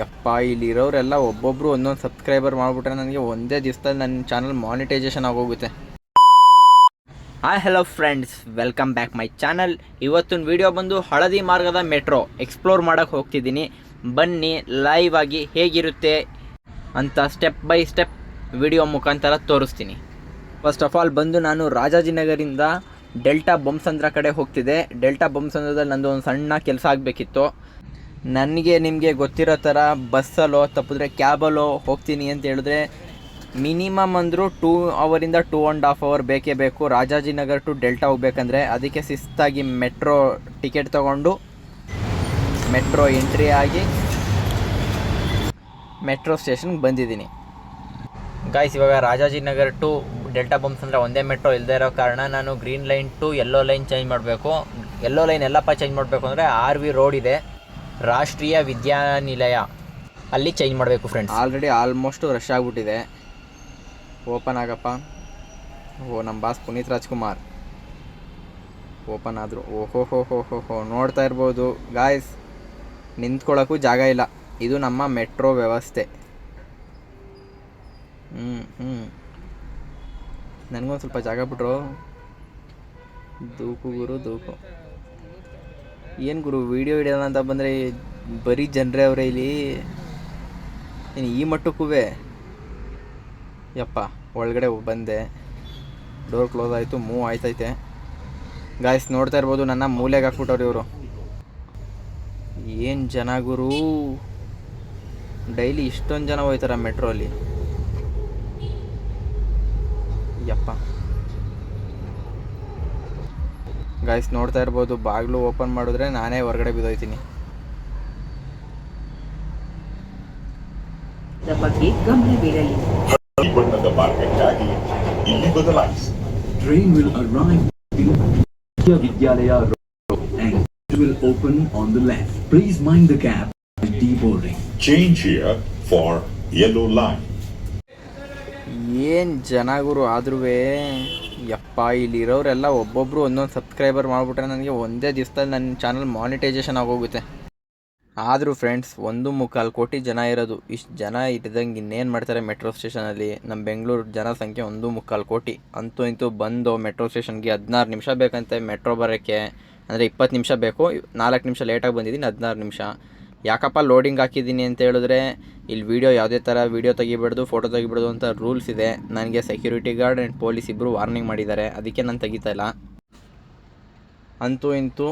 ಯಪ್ಪ, ಇಲ್ಲಿರೋರೆಲ್ಲ ಒಬ್ಬೊಬ್ರು ಒಂದೊಂದು ಸಬ್ಸ್ಕ್ರೈಬರ್ ಮಾಡಿಬಿಟ್ರೆ ನನಗೆ ಒಂದೇ ದಿವಸದಲ್ಲಿ ನನ್ನ ಚಾನಲ್ ಮಾನಿಟೈಸೇಷನ್ ಆಗೋಗುತ್ತೆ. Hi hello friends welcome back my channel ಇವತ್ತಿನ ವಿಡಿಯೋ ಬಂದು ಹಳದಿ ಮಾರ್ಗದ ಮೆಟ್ರೋ ಎಕ್ಸ್ಪ್ಲೋರ್ ಮಾಡೋಕ್ಕೆ ಹೋಗ್ತಿದ್ದೀನಿ. ಬನ್ನಿ ಲೈವ್ ಆಗಿ ಹೇಗಿರುತ್ತೆ ಅಂತ ಸ್ಟೆಪ್ ಬೈ ಸ್ಟೆಪ್ ವಿಡಿಯೋ ಮುಖಾಂತರ ತೋರಿಸ್ತೀನಿ. ಫಸ್ಟ್ ಆಫ್ ಆಲ್ ಬಂದು ನಾನು ರಾಜಾಜಿನಗರಿಂದ ಡೆಲ್ಟಾ ಬೊಮ್ಸಂದ್ರ ಕಡೆ ಹೋಗ್ತಿದ್ದೆ. ಡೆಲ್ಟಾ ಬೊಮ್ಸಂದ್ರದಲ್ಲಿ ನಂದು ಒಂದು ಸಣ್ಣ ಕೆಲಸ ಆಗಬೇಕಿತ್ತು. ನನಗೆ ನಿಮಗೆ ಗೊತ್ತಿರೋ ಥರ ಬಸ್ಸಲ್ಲೋ ತಪ್ಪಿದ್ರೆ ಕ್ಯಾಬಲ್ಲೋ ಹೋಗ್ತೀನಿ ಅಂತ ಹೇಳಿದ್ರೆ ಮಿನಿಮಮ್ ಅಂದರೂ ಟೂ ಅವರಿಂದ ಟೂ ಆ್ಯಂಡ್ ಹಾಫ್ ಅವರ್ ಬೇಕೇ ಬೇಕು. ರಾಜಾಜಿನಗರ್ ಟು ಡೆಲ್ಟಾ ಹೋಗ್ಬೇಕಂದ್ರೆ ಅದಕ್ಕೆ ಶಿಸ್ತಾಗಿ ಮೆಟ್ರೋ ಟಿಕೆಟ್ ತೊಗೊಂಡು ಮೆಟ್ರೋ ಎಂಟ್ರಿ ಆಗಿ ಮೆಟ್ರೋ ಸ್ಟೇಷನ್ಗೆ ಬಂದಿದ್ದೀನಿ. ಗಾಯ್ಸ್ ಇವಾಗ ರಾಜಾಜಿನಗರ್ ಟು ಡೆಲ್ಟಾ ಬಂಪ್ಸ್ ಅಂದರೆ ಒಂದೇ ಮೆಟ್ರೋ ಇಲ್ಲದೆ ಇರೋ ಕಾರಣ ನಾನು green line to yellow line change ಮಾಡಬೇಕು. ಯೆಲ್ಲೋ ಲೈನ್ ಎಲ್ಲಪ್ಪ ಚೇಂಜ್ ಮಾಡಬೇಕು ಅಂದರೆ ಆರ್ ವಿ ರೋಡ್ ಇದೆ. ರಾಷ್ಟ್ರೀಯ ವಿದ್ಯಾನಿಲಯ. ಅಲ್ಲಿ ಚೇಂಜ್ ಮಾಡಬೇಕು ಫ್ರೆಂಡ್ಸ್ ಆಲ್ರೆಡಿ ಆಲ್ಮೋಸ್ಟ್ ರಶ್ ಆಗಿಬಿಟ್ಟಿದೆ. ಓಪನ್ ಆಗಪ್ಪ. ಓ ನಮ್ಮ ಬಾಸ್ ಪುನೀತ್ ರಾಜ್ಕುಮಾರ್. ಓಪನ್ ಆದರು. ಓಹೋ ಹೋ ಹೋ ಹೋ ಹೋ ನೋಡ್ತಾ ಇರ್ಬೋದು. ಗಾಯ್ಸ್ ನಿಂತ್ಕೊಳ್ಳೋಕ್ಕೂ ಜಾಗ ಇಲ್ಲ. ಇದು ನಮ್ಮ ಮೆಟ್ರೋ ವ್ಯವಸ್ಥೆ. ಹ್ಞೂ ಹ್ಞೂ ನನಗೊಂದು ಸ್ವಲ್ಪ ಜಾಗ ಬಿಟ್ರು. ದೂಕು ಗುರು, ದೂಕು. ಏನು ಗುರು ವೀಡಿಯೋ ಹಿಡಿಯೋಣ ಅಂತ ಬಂದರೆ ಬರೀ ಜನರೇ ಅವರೇ ಇಲ್ಲಿ. ಏನು ಈ ಮಟ್ಟಕ್ಕೂ ಯಪ್ಪ, ಒಳಗಡೆ ಬಂದೆ. ಡೋರ್ ಕ್ಲೋಸ್ ಆಯಿತು ಮೂವ್ ಆಯ್ತೈತೆ. ಗಾಯ್ಸ್ ನೋಡ್ತಾ ಇರ್ಬೋದು, ನನ್ನ ಮೂಲೆಗೆ ಹಾಕ್ಬಿಟ್ಟವ್ರಿ ಇವರು. ಏನು ಜನ ಗುರು? ಡೈಲಿ ಇಷ್ಟೊಂದು ಜನ ಹೋಯ್ತಾರ ಮೆಟ್ರೋ ಅಲ್ಲಿ. ಯಪ್ಪ. ಗಾಯ್ಸ್ ನೋಡ್ತಾ ಇರ್ಬೋದು ಬಾಗಿಲು ಓಪನ್ ಮಾಡಿದ್ರೆ ನಾನೇ ಹೊರಗಡೆ ಬಿದ್ದೋಯ್ತೀನಿ ವಿದ್ಯಾಲಯ ಬಗ್ಗೆ ಗಮನವಿರಲಿ ಈ ಬಣ್ಣದ ಮಾರ್ಗಕ್ಕಾಗಿ ಇಲ್ಲಿ ಬದಲಾಯಿಸಿ train will arrive open on the left. Please mind the gap deboarding. change here for yellow line. ಏನ್ ಜನ ಗುರು ಆದ್ರೂ ಯಪ್ಪ, ಇಲ್ಲಿರೋರೆಲ್ಲ ಒಬ್ಬೊಬ್ರು ಒಂದೊಂದು ಸಬ್ಸ್ಕ್ರೈಬರ್ ಮಾಡಿಬಿಟ್ರೆ ನನಗೆ ಒಂದೇ ದಿವಸದಲ್ಲಿ ನನ್ನ ಚಾನಲ್ ಮಾನಿಟೈಸೇಷನ್ ಆಗೋಗುತ್ತೆ. ಆದರೂ ಫ್ರೆಂಡ್ಸ್ ಒಂದು ಮುಕ್ಕಾಲು ಕೋಟಿ ಜನ ಇರೋದು. ಇಷ್ಟು ಜನ ಇದ್ದಂಗೆ ಇನ್ನೇನು ಮಾಡ್ತಾರೆ ಮೆಟ್ರೋ ಸ್ಟೇಷನಲ್ಲಿ ನಮ್ಮ ಬೆಂಗಳೂರು ಜನಸಂಖ್ಯೆ ಒಂದು ಮುಕ್ಕಾಲು ಕೋಟಿ. ಅಂತೂ ಇಂತೂ ಬಂದು ಮೆಟ್ರೋ ಸ್ಟೇಷನ್ಗೆ ಹದಿನಾರು ನಿಮಿಷ ಬೇಕಂತೆ ಮೆಟ್ರೋ ಬರೋಕ್ಕೆ. ಅಂದರೆ ಇಪ್ಪತ್ತು ನಿಮಿಷ ಬೇಕು, ನಾಲ್ಕು ನಿಮಿಷ ಲೇಟಾಗಿ ಬಂದಿದ್ದೀನಿ, ಹದಿನಾರು ನಿಮಿಷ. ಯಾಕಪ್ಪ ಲೋಡಿಂಗ್ ಹಾಕಿದ್ದೀನಿ ಅಂತ ಹೇಳಿದ್ರೆ, ಇಲ್ಲಿ ವೀಡಿಯೋ ಯಾವುದೇ ಥರ ವೀಡಿಯೋ ತೆಗಿಬಾರ್ದು ಫೋಟೋ ತೆಗಿಬಾರ್ದು ಅಂತ ರೂಲ್ಸ್ ಇದೆ. ನನಗೆ ಸೆಕ್ಯೂರಿಟಿ ಗಾರ್ಡ್ ಆ್ಯಂಡ್ ಪೊಲೀಸ್ ಇಬ್ಬರು ವಾರ್ನಿಂಗ್ ಮಾಡಿದ್ದಾರೆ. ಅದಕ್ಕೆ ನಾನು ತೆಗಿತಾಯಿಲ್ಲ ಅಂತೂ ಇಂತೂ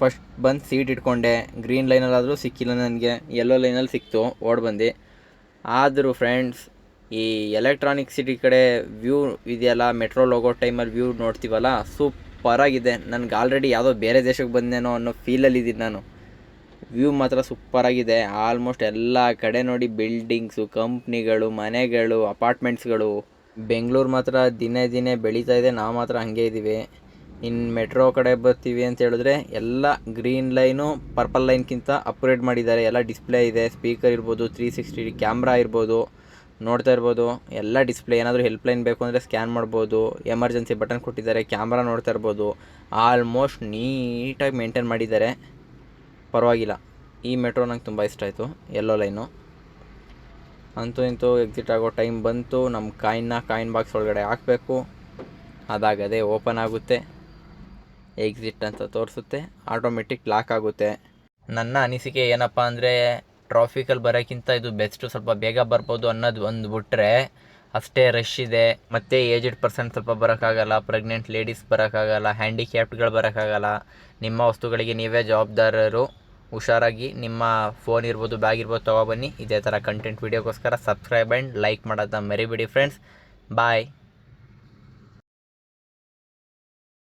ಫಸ್ಟ್ ಬಂದು ಸೀಟ್ ಇಟ್ಕೊಂಡೆ. ಗ್ರೀನ್ ಲೈನಲ್ಲಾದರೂ ಸಿಕ್ಕಿಲ್ಲ ನನಗೆ. ಯೆಲ್ಲೋ ಲೈನಲ್ಲಿ ಸಿಕ್ತು. ಓಡ್ ಬಂದು. ಆದರೂ ಫ್ರೆಂಡ್ಸ್ ಈ ಎಲೆಕ್ಟ್ರಾನಿಕ್ ಸಿಟಿ ಕಡೆ ವ್ಯೂ ಇದೆಯಲ್ಲ ಮೆಟ್ರೋ ಹೋಗೋ ಟೈಮಲ್ಲಿ ವ್ಯೂ ನೋಡ್ತೀವಲ್ಲ ಸೂಪರಾಗಿದೆ ನನಗೆ ಆಲ್ರೆಡಿ ಯಾವುದೋ ಬೇರೆ ದೇಶಕ್ಕೆ ಬಂದೇನೋ ಅನ್ನೋ ಫೀಲಲ್ಲಿದ್ದೀನಿ ನಾನು. ವ್ಯೂ ಮಾತ್ರ ಸೂಪರಾಗಿದೆ. ಆಲ್ಮೋಸ್ಟ್ ಎಲ್ಲ ಕಡೆ ನೋಡಿ ಬಿಲ್ಡಿಂಗ್ಸು ಕಂಪ್ನಿಗಳು ಮನೆಗಳು ಅಪಾರ್ಟ್ಮೆಂಟ್ಸ್ಗಳು ಬೆಂಗಳೂರು ಮಾತ್ರ ದಿನೇ ದಿನೇ ಬೆಳೀತಾ ಇದೆ. ನಾವು ಮಾತ್ರ ಹಂಗೆ ಇದ್ದೀವಿ ಇನ್ನು ಮೆಟ್ರೋ ಕಡೆ ಬರ್ತೀವಿ ಅಂತ ಹೇಳಿದ್ರೆ ಎಲ್ಲ ಗ್ರೀನ್ ಲೈನು ಪರ್ಪಲ್ ಲೈನ್ಗಿಂತ ಅಪ್ಗ್ರೇಡ್ ಮಾಡಿದ್ದಾರೆ. ಎಲ್ಲ ಡಿಸ್ಪ್ಲೇ ಇದೆ. ಸ್ಪೀಕರ್ ಇರ್ಬೋದು ತ್ರೀ ಸಿಕ್ಸ್ಟಿ ಕ್ಯಾಮ್ರಾ ಇರ್ಬೋದು, ನೋಡ್ತಾ ಇರ್ಬೋದು. ಎಲ್ಲ ಡಿಸ್ಪ್ಲೇ ಏನಾದರೂ ಹೆಲ್ಪ್ ಲೈನ್ ಬೇಕು ಅಂದರೆ ಸ್ಕ್ಯಾನ್ ಮಾಡ್ಬೋದು. ಎಮರ್ಜೆನ್ಸಿ ಬಟನ್ ಕೊಟ್ಟಿದ್ದಾರೆ. ಕ್ಯಾಮ್ರಾ ನೋಡ್ತಾ ಇರ್ಬೋದು. ಆಲ್ಮೋಸ್ಟ್ ನೀಟಾಗಿ ಮೇಂಟೈನ್ ಮಾಡಿದ್ದಾರೆ. ಪರವಾಗಿಲ್ಲ. ಈ ಮೆಟ್ರೋ ನಂಗೆ ತುಂಬ ಇಷ್ಟ ಆಯಿತು ಎಲ್ಲೋ ಲೈನು ಅಂತೂ ಇಂತೂ ಎಕ್ಸಿಟ್ ಆಗೋ ಟೈಮ್ ಬಂತು ನಮ್ಮ ಕಾಯಿನ್ನ ಕಾಯಿನ್ ಬಾಕ್ಸ್ ಒಳಗಡೆ ಹಾಕಬೇಕು. ಅದಾಗದೆ ಓಪನ್ ಆಗುತ್ತೆ. ಎಕ್ಸಿಟ್ ಅಂತ ತೋರಿಸುತ್ತೆ ಆಟೋಮೆಟಿಕ್ ಲಾಕ್ ಆಗುತ್ತೆ. ನನ್ನ ಅನಿಸಿಕೆ ಏನಪ್ಪ ಅಂದರೆ ಟ್ರಾಫಿಕಲ್ಲಿ ಬರೋಕ್ಕಿಂತ ಇದು ಬೆಸ್ಟು ಸ್ವಲ್ಪ ಬೇಗ ಬರ್ಬೋದು ಅನ್ನೋದು ಒಂದು ಬಿಟ್ಟರೆ ಅಷ್ಟೇ ರಶ್ ಇದೆ. ಮತ್ತು ಏಜ್ಡ್ ಪರ್ಸನ್ ಸ್ವಲ್ಪ ಬರೋಕ್ಕಾಗಲ್ಲ ಪ್ರೆಗ್ನೆಂಟ್ ಲೇಡೀಸ್ ಬರೋಕ್ಕಾಗಲ್ಲ ಹ್ಯಾಂಡಿಕ್ಯಾಪ್ಟ್ಗಳು ಬರೋಕ್ಕಾಗಲ್ಲ. ನಿಮ್ಮ ವಸ್ತುಗಳಿಗೆ ನೀವೇ ಜವಾಬ್ದಾರರು. ಹುಷಾರಾಗಿ ನಿಮ್ಮ ಫೋನ್ ಇರ್ಬೋದು ಬ್ಯಾಗ್ ಇರ್ಬೋದು ತೊಗೊಬನ್ನಿ ಇದೇ ಥರ ಕಂಟೆಂಟ್ ವೀಡಿಯೋಗೋಸ್ಕರ ಸಬ್ಸ್ಕ್ರೈಬ್ ಆ್ಯಂಡ್ ಲೈಕ್ ಮಾಡೋದನ್ನ ಮರಿಬೇಡಿ ಫ್ರೆಂಡ್ಸ್ ಬಾಯ್